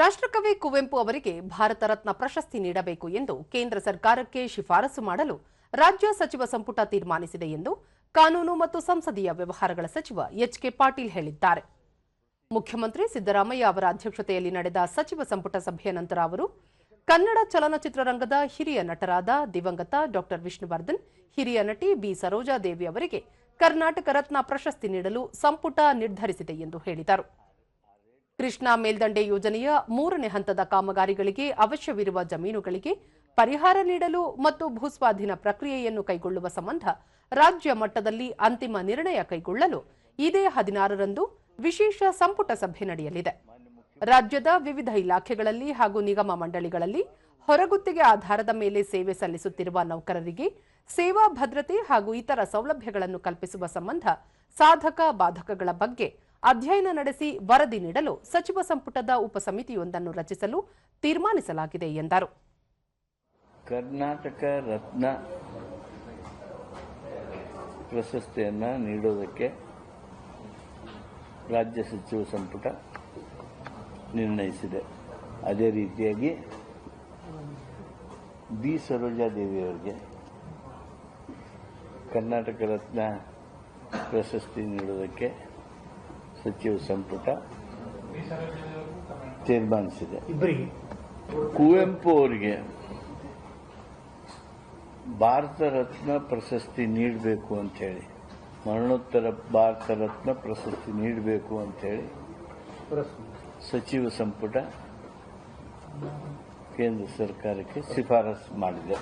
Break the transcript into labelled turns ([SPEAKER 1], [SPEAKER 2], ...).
[SPEAKER 1] ರಾಷ್ಟ್ರಕವಿ ಕುವೆಂಪು ಅವರಿಗೆ ಭಾರತ ರತ್ನ ಪ್ರಶಸ್ತಿ ನೀಡಬೇಕು ಎಂದು ಕೇಂದ್ರ ಸರ್ಕಾರಕ್ಕೆ ಶಿಫಾರಸು ಮಾಡಲು ರಾಜ್ಯ ಸಚಿವ ಸಂಪುಟ ತೀರ್ಮಾನಿಸಿದೆ ಎಂದು ಕಾನೂನು ಮತ್ತು ಸಂಸದೀಯ ವ್ಯವಹಾರಗಳ ಸಚಿವ ಎಚ್ ಕೆ ಪಾಟೀಲ್ ಹೇಳಿದ್ದಾರೆ. ಮುಖ್ಯಮಂತ್ರಿ ಸಿದ್ದರಾಮಯ್ಯ ಅವರ ಅಧ್ಯಕ್ಷತೆಯಲ್ಲಿ ನಡೆದ ಸಚಿವ ಸಂಪುಟ ಸಭೆಯ ನಂತರ ಅವರು ಕನ್ನಡ ಚಲನಚಿತ್ರರಂಗದ ಹಿರಿಯ ನಟರಾದ ದಿವಂಗತ ಡಾಕ್ಟರ್ ವಿಷ್ಣುವರ್ಧನ್, ಹಿರಿಯ ನಟಿ ಬಿ ಸರೋಜಾದೇವಿ ಅವರಿಗೆ ಕರ್ನಾಟಕ ರತ್ನ ಪ್ರಶಸ್ತಿ ನೀಡಲು ಸಂಪುಟ ನಿರ್ಧರಿಸಿದೆ ಎಂದು ಹೇಳಿದರು. ಕೃಷ್ಣಾ ಮೇಲ್ದಂಡೆ ಯೋಜನೆಯ ಮೂರನೇ ಹಂತದ ಕಾಮಗಾರಿಗಳಿಗೆ ಅವಶ್ಯವಿರುವ ಜಮೀನುಗಳಿಗೆ ಪರಿಹಾರ ನೀಡಲು ಮತ್ತು ಭೂಸ್ವಾಧೀನ ಪ್ರಕ್ರಿಯೆಯನ್ನು ಕೈಗೊಳ್ಳುವ ಸಂಬಂಧ ರಾಜ್ಯ ಮಟ್ಟದಲ್ಲಿ ಅಂತಿಮ ನಿರ್ಣಯ ಕೈಗೊಳ್ಳಲು ಇದೇ ಹದಿನಾರರಂದು ವಿಶೇಷ ಸಂಪುಟ ಸಭೆ ನಡೆಯಲಿದೆ. ರಾಜ್ಯದ ವಿವಿಧ ಇಲಾಖೆಗಳಲ್ಲಿ ಹಾಗೂ ನಿಗಮ ಮಂಡಳಿಗಳಲ್ಲಿ ಹೊರಗುತ್ತಿಗೆ ಆಧಾರದ ಮೇಲೆ ಸೇವೆ ಸಲ್ಲಿಸುತ್ತಿರುವ ನೌಕರರಿಗೆ ಸೇವಾ ಭದ್ರತೆ ಹಾಗೂ ಇತರ ಸೌಲಭ್ಯಗಳನ್ನು ಕಲ್ಪಿಸುವ ಸಂಬಂಧ ಸಾಧಕ ಬಾಧಕಗಳ ಬಗ್ಗೆ ಅಧ್ಯಯನ ನಡೆಸಿ ವರದಿ ನೀಡಲು ಸಚಿವ ಸಂಪುಟದ ಉಪಸಮಿತಿಯೊಂದನ್ನು ರಚಿಸಲು ತೀರ್ಮಾನಿಸಲಾಗಿದೆ ಎಂದರು.
[SPEAKER 2] ಕರ್ನಾಟಕ ರತ್ನ ಪ್ರಶಸ್ತಿಯನ್ನು ನೀಡುವುದಕ್ಕೆ ರಾಜ್ಯ ಸಚಿವ ಸಂಪುಟ ನಿರ್ಣಯಿಸಿದೆ. ಅದೇ ರೀತಿಯಾಗಿ ಬಿ. ಸರೋಜಾದೇವಿಯವರಿಗೆ ಕರ್ನಾಟಕ ರತ್ನ ಪ್ರಶಸ್ತಿ ನೀಡೋದಕ್ಕೆ ಸಚಿವ ಸಂಪುಟ ತೀರ್ಮಾನಿಸಿದೆ. ಕುವೆಂಪು ಅವರಿಗೆ ಭಾರತ ರತ್ನ ಪ್ರಶಸ್ತಿ ನೀಡಬೇಕು ಅಂತೇಳಿ ಮರಣೋತ್ತರ ಭಾರತ ರತ್ನ ಪ್ರಶಸ್ತಿ ನೀಡಬೇಕು ಅಂತೇಳಿ ಸಚಿವ ಸಂಪುಟ ಕೇಂದ್ರ ಸರ್ಕಾರಕ್ಕೆ ಶಿಫಾರಸು ಮಾಡಿದೆ.